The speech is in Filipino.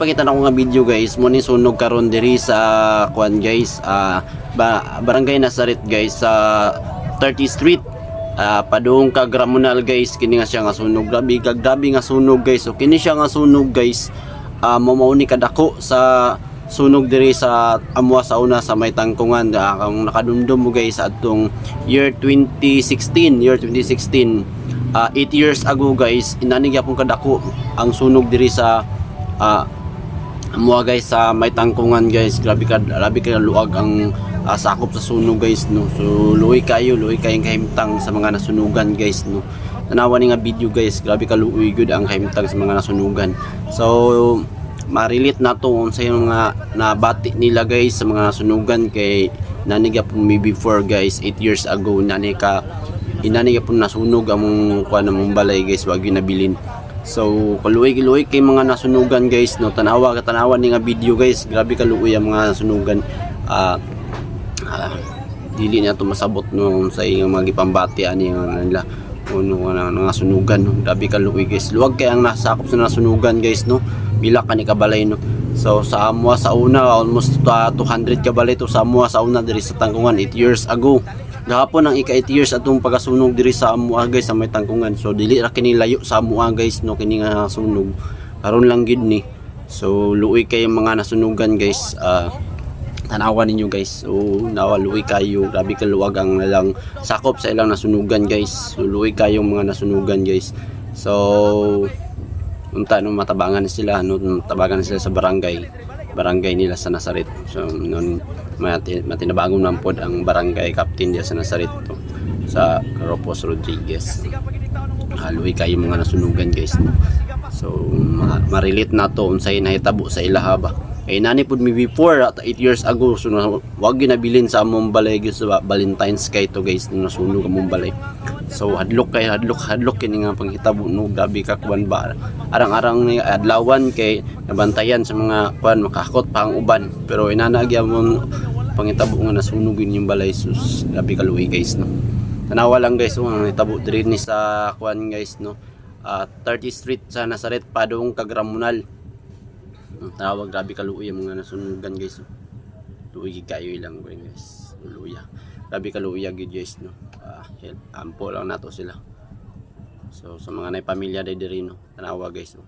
ipakita na ko nga video guys. Mo ni sunog karon diri sa kuan guys ah, ba, barangay Nazaret guys sa 30th Street. Ah, padung kag Ramonal guys. Kini nga siya nga sunog. Grabe kag grabe nga sunog guys. So kini siya nga sunog guys. Ah, mo mao ni kadako sa sunog diri sa amwa sa una sa may tangkungan. Ah, kung nakadumdum mo guys atong year 2016 year 2016 8 years ago guys inanig yapon kadako ang sunog diri sa ah, Amo guys sa may tangkungan guys. Grabe ka grabe ka luag ang ah, sakop sa sunog guys no? So luoy kayo luoy kayong kahimtang sa mga nasunugan guys no? Tanawa ni nga video guys. Grabe ka luoy gud ang kahimtang sa mga nasunugan. So marilit na to sa yung mga nabati nila guys sa mga nasunugan kay naniga po me before guys 8 years ago. Nani ka inani po nasunog among kuan among balay guys wag yun nabilin So, kaluoy-kaluoy kay mga nasunugan guys, no. Tanawa ka tanawa ni nga video guys. Grabe kaluoy ang mga nasunugan. Ah ah, dili na to masabot no sa iyang mga gipambati ani nga nila uno nga nga sunugan no. Grabe kaluoy guys. Luwag kay ang nasakop sa nasunugan guys no. Bila ka ni kabalay no. So sa Amua sa una almost uh, 200 kabalay to sa Amua sa una diri sa Tangkungan 8 years ago. Gahapon ang ika 8 years atong pagasunog diri sa Amua guys sa may Tangkungan. So dili ra kini layo sa Amua guys no kini nga sunog. Karon lang gid ni. So luoy kay mga nasunugan guys. Ah tanawan ninyo guys. So nawaluoy kayo. Grabe kaluwag ang nalang sakop sa ilang nasunugan guys. So luoy kayong mga nasunugan guys. So unta no matabangan sila no matabangan sila sa barangay barangay nila sa Nazaret. So nun mati, matinabangon man pod ang barangay captain diya sa Nazaret to, sa Ropos Rodriguez. Haluy kayo mga nasunugan guys. No? so ma- marilit na to. Unsay nahitabo sa ilaha ba kay nani pud mi before at 8 years ago so na, wag gyud nabilin sa among balay gyud sa Valentine's kay to guys no nasunog among balay. So hadlok kay hadlok hadlok kini nga panghitabo no? Grabe ka kuan ba? Arang-arang ni adlawan kay nabantayan sa mga kuan makakot pa ang uban. Pero inanagya mo panghitabo nga nasunog yun yung balay sus grabe ka luwi guys no? Tanawa lang guys oh, ang hitabo diri ni sa kuan guys no? Ah, 30th Street sa Nazaret padung kag Ramonal ang tawag grabe kaluoy ang mga nasunugan guys oh. luoy kayo ilang guys. Luya. Grabe kaluoy gid guys no? Help ampo lang nato sila. So sa mga nay pamilya day diri no? Tanawa guys oh.